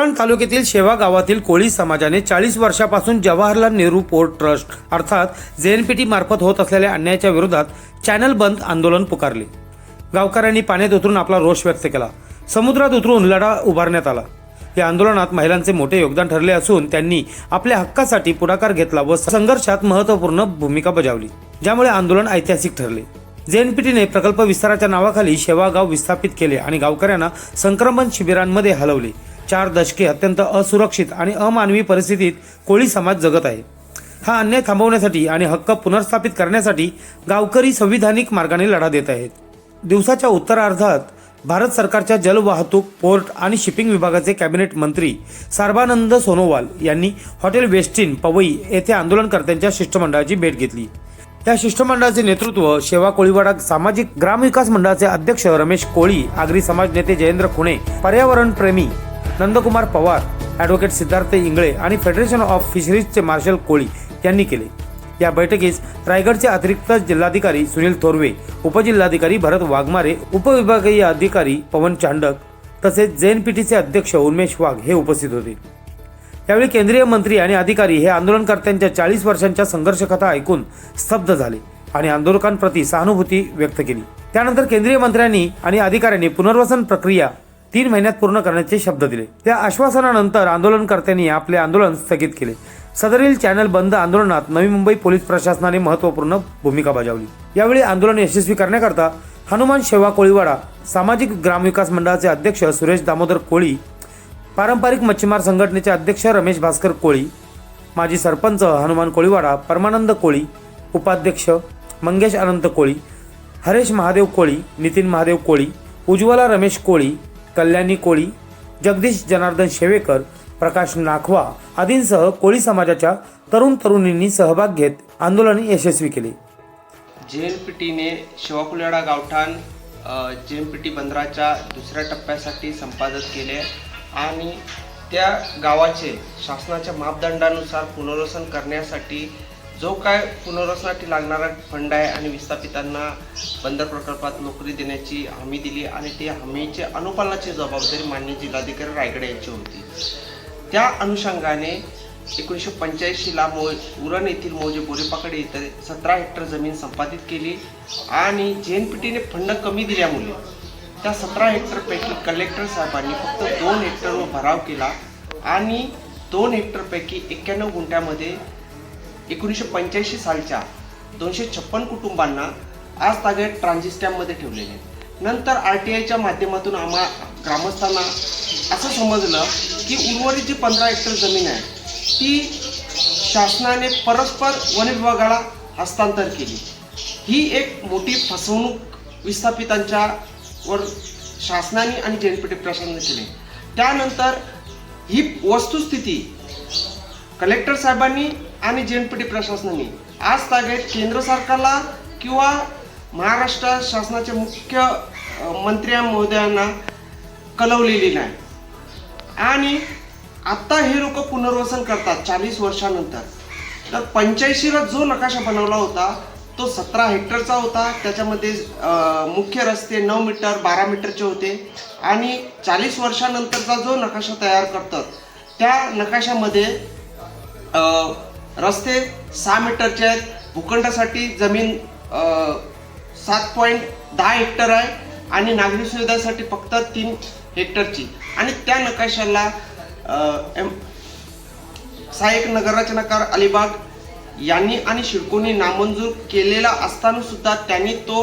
उरण तालुक्यातील शेवा गावातील कोळी समाजाने चाळीस वर्षापासून जवाहरलाल नेहरू पोर्ट ट्रस्ट अर्थात जेएनपीटी मार्फत होत असलेल्या अन्यायाच्या विरोधात चॅनल बंद आंदोलन पुकारले. गावकऱ्यांनी पाण्यात उतरून आपला रोष व्यक्त केला. समुद्रात उतरून लढा उभारण्यात आला. या आंदोलनात महिलांचे मोठे योगदान ठरले असून त्यांनी आपल्या हक्कासाठी पुढाकार घेतला व संघर्षात महत्त्वपूर्ण भूमिका बजावली ज्यामुळे आंदोलन ऐतिहासिक ठरले. जेएनपीटीने प्रकल्प विस्ताराच्या नावाखाली शेवागाव विस्थापित केले आणि गावकऱ्यांना संक्रमण शिबिरांमध्ये हलवले. चार दशके अत्यंत असुरक्षित आणि अमानवी परिस्थितीत कोळी समाज जगत आहे. हा अन्याय थांबवण्यासाठी आणि हक्क पुनर्स्थापित करण्यासाठी गावकरी संविधानिक मार्गाने लढा देत आहेत. दिवसाच्या उत्तरार्धात भारत सरकारच्या जलवाहतूक पोर्ट आणि शिपिंग विभागाचे कॅबिनेट मंत्री सर्बानंद सोनोवाल यांनी हॉटेल वेस्टिन पवई येथे आंदोलनकर्त्यांच्या शिष्टमंडळाची भेट घेतली. या शिष्टमंडळाचे नेतृत्व शेवा कोळीवाडा सामाजिक ग्रामविकास मंडळाचे अध्यक्ष रमेश कोळी आगरी समाज नेते जयेंद्र खुणे पर्यावरण प्रेमी नंदकुमार पवार ॲडव्होकेट सिद्धार्थ इंगळे आणि फेडरेशन ऑफ फिशरीजचे मार्शल कोळी यांनी केले. या बैठकीस रायगडचे अतिरिक्त जिल्हाधिकारी सुनील थोरवे उपजिल्हाधिकारी भरत वाघमारे उपविभागीय अधिकारी पवन चांडक तसेच जेएनपीटीचे अध्यक्ष उन्मेश वाघ हे उपस्थित होते. यावेळी केंद्रीय मंत्री आणि अधिकारी हे आंदोलनकर्त्यांच्या चाळीस वर्षांच्या संघर्ष कथा ऐकून स्तब्ध झाले आणि आंदोलकांप्रती सहानुभूती व्यक्त केली. त्यानंतर केंद्रीय मंत्र्यांनी आणि अधिकाऱ्यांनी पुनर्वसन प्रक्रिया तीन महिन्यात पूर्ण करण्याचे शब्द दिले. त्या आश्वासनानंतर आंदोलनकर्त्यांनी आपले आंदोलन स्थगित केले. सदरील चॅनल बंद आंदोलनात नवी मुंबई पोलीस प्रशासनाने महत्त्वपूर्ण भूमिका बजावली. यावेळी आंदोलन यशस्वी करण्याकरता हनुमान शेवा कोळीवाडा सामाजिक ग्रामविकास मंडळाचे अध्यक्ष सुरेश दामोदर कोळी पारंपरिक मच्छीमार संघटनेचे अध्यक्ष रमेश भास्कर कोळी माजी सरपंच हनुमान कोळीवाडा परमानंद कोळी उपाध्यक्ष मंगेश अनंत कोळी हरेश महादेव कोळी नितीन महादेव कोळी उज्ज्वला रमेश कोळी कल्याणी कोळी जगदीश जनार्दन शेवेकर प्रकाश नाखवा आदींसह कोळी समाजाच्या तरुण तरुणींनी सहभाग घेत आंदोलन यशस्वी केले. जे एन पी टीने शिवाकुलेडा गावठाण जे एन पी टी बंदराच्या दुसऱ्या टप्प्यासाठी संपादन केले आणि त्या गावाचे शासनाच्या मापदंडानुसार पुनर्वसन करण्यासाठी जो काय पुनर्वसनासाठी लागणारा फंड आहे आणि विस्थापितांना बंदर प्रकल्पात नोकरी देण्याची हमी दिली आणि ते हमीचे अनुपालनाची जबाबदारी माननीय जिल्हाधिकारी रायगड यांची होती. त्या अनुषंगाने एकोणीसशे पंच्याऐंशीला मो उरण येथील मौजे बोरेपाकडे इथे सतरा हेक्टर जमीन संपादित केली आणि जे एन पी टीने फंड कमी दिल्यामुळे त्या सतरा हेक्टरपैकी कलेक्टर साहेबांनी फक्त दोन हेक्टरवर भराव केला आणि दोन हेक्टरपैकी एक्क्याण्णव गुंठ्यामध्ये एकोणीसशे पंच्याऐंशी सालच्या दोनशे छप्पन कुटुंबांना आज तागे ट्रान्झिस्टॅममध्ये ठेवलेले नंतर आर टी आयच्या माध्यमातून आम्हा ग्रामस्थांना असं समजलं की उर्वरित जी पंधरा हेक्टर जमीन आहे ती शासनाने परस्पर वन विभागाला हस्तांतर केली. ही एक मोठी फसवणूक विस्थापितांच्या वर शासनाने आणि जनपेटी प्रशासनाने केली. त्यानंतर ही वस्तुस्थिती कलेक्टर साहेबांनी आणि टी प्रशासनाने. आज तागेत केंद्र सरकारला किंवा महाराष्ट्र शासनाचे मुख्य मंत्र्या महोदयांना कलवलेली नाही. आणि आत्ता हे लोक पुनर्वसन करतात चाळीस वर्षानंतर. तर पंच्याऐंशीला जो नकाशा बनवला होता तो सतरा हेक्टरचा होता. त्याच्यामध्ये मुख्य रस्ते नऊ मीटर बारा मीटरचे होते. आणि चाळीस वर्षानंतरचा जो नकाशा तयार करतात त्या नकाशामध्ये रस्ते सहा मीटरचे आहेत. भूखंडासाठी जमीन सात पॉईंट दहा हेक्टर आहे आणि नागरी सुविधासाठी फक्त तीन हेक्टरची. आणि त्या नकाशाला एम- सहाय्यक नगररचनाकार अलिबाग यांनी आणि शिडकोनी नामंजूर केलेला असताना सुद्धा त्यांनी तो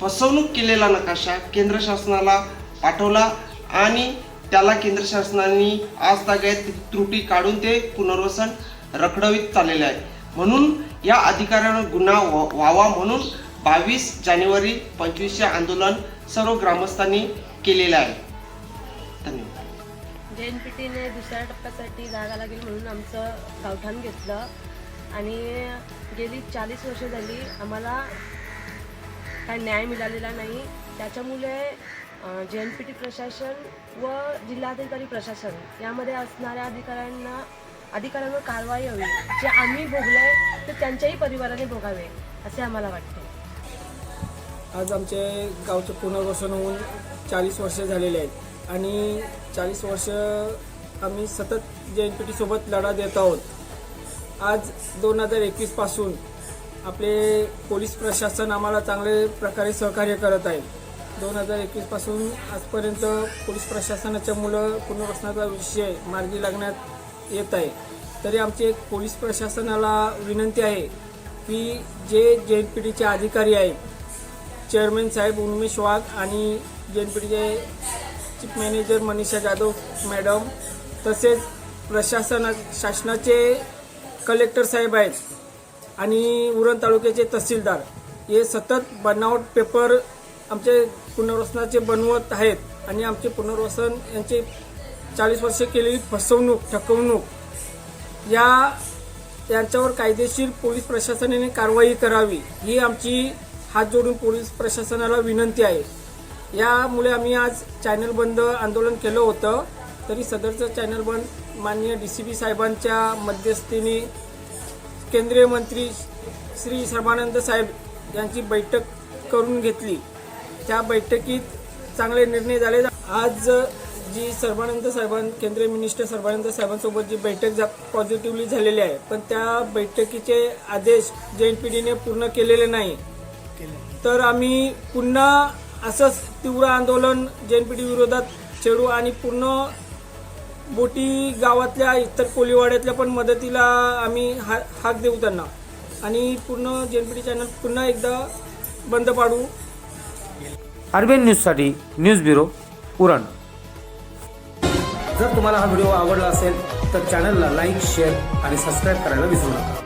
फसवणूक केलेला नकाशा केंद्र शासनाला पाठवला आणि त्याला केंद्र शासनाने आज तागायत त्रुटी काढून ते पुनर्वसन रखडवीत चाललेले आहे. म्हणून या अधिकाऱ्यांवर गुन्हा व्हा- व्हावा म्हणून बावीस जानेवारी पंचवीसचे आंदोलन सर्व ग्रामस्थांनी केलेलं आहे. धन्यवाद. जे एन पी टीने दुसऱ्या टप्प्यासाठी जागा लागेल म्हणून आमचं गावठाण घेतलं. आणि गेली चाळीस वर्ष झाली आम्हाला काय न्याय मिळालेला नाही. त्याच्यामुळे जे एन पी टी प्रशासन व जिल्हाधिकारी प्रशासन यामध्ये असणाऱ्या अधिकाऱ्यांना अधिकाऱ्यांवर कारवाई हवी. जे आम्ही भोगलं आहे ते त्यांच्याही परिवाराने भोगावे असे आम्हाला वाटते. आज आमचे गावचं पुनर्वसन होऊन चाळीस वर्ष झालेले आहेत. आणि चाळीस वर्ष आम्ही सतत जे एन पी टीसोबत लढा देत आहोत. आज दोन हजार एकवीसपासून आपले पोलीस प्रशासन आम्हाला चांगले प्रकारे सहकार्य करत आहे. दोन हजार एकवीसपासून आजपर्यंत पोलीस प्रशासनाच्या मुलं पुनर्वसनाचा विषय मार्गी लागण्यात येत आहे. तरी आमची एक पोलीस प्रशासनाला विनंती आहे की जे जे एन पी टीचे अधिकारी आहेत चेअरमॅन साहेब उन्मेश वाघ आणि जे एन पी टीचे chief manager Manisha Jadhav madam तसेच प्रशासना शासनाचे कलेक्टर साहेब आहेत आणि उरण तालुक्याचे तहसीलदार. हे सतत बनावट पेपर आमचे पुनर्वसनाचे बनवत आहेत आणि आमचे पुनर्वसन यांचे चाळीस वर्ष केलेली फसवणूक ठकवणूक. या यांच्यावर कायदेशीर पोलीस प्रशासनाने कारवाई करावी ही आमची हात जोडून पोलीस प्रशासनाला विनंती आहे. यामुळे आम्ही आज चॅनल बंद आंदोलन केलं होतं तरी सदरचं चॅनल बंद माननीय डी सी पी साहेबांच्या मध्यस्थीने केंद्रीय मंत्री श्री सर्बानंद साहेब यांची बैठक करून घेतली. त्या बैठकीत चांगले निर्णय झाले. आज जी सर्वानंद साहेबां केंद्रीय मिनिस्टर सर्वानंद साहेबांसोबत जी बैठक जा पॉझिटिव्हली झालेली आहे पण त्या बैठकीचे आदेश जे पी डीने पूर्ण केलेले नाही. तर आम्ही पुन्हा असंच तीव्र आंदोलन जे पी डी विरोधात छेडू आणि पूर्ण बोटी गावातल्या इतर कोलीवाड्यातल्या पण मदतीला आम्ही हा हाक देऊ त्यांना. आणि पूर्ण जे पी डी चॅनल पुन्हा एकदा बंद पाडू. आरबीएन न्यूजसाठी न्यूज ब्युरो उरण. जर तुम्हाला हा व्हिडिओ आवडला असेल तर चॅनलला लाईक शेअर आणि सबस्क्राईब करायला विसरू नका.